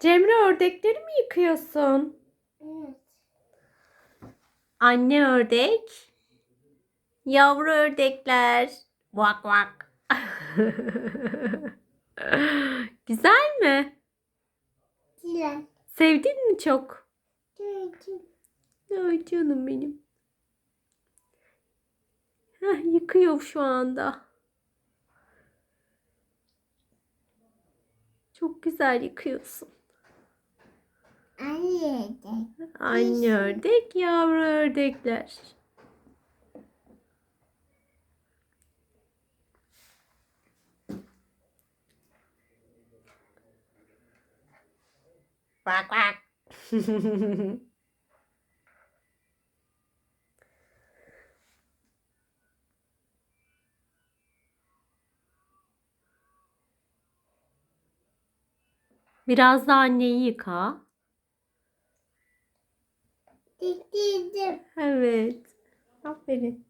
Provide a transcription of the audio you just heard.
Cemre ördekleri mi yıkıyorsun? Evet. Anne ördek. Yavru ördekler. Vak vak. Güzel mi? Dilen. Sevdin mi çok? Gördüm. Ay canım benim. Heh, yıkıyor şu anda. Çok güzel yıkıyorsun. Anne de. Anne ördek, yavru ördekler. Bak bak. Biraz da anneyi yıka. Evet. Aferin.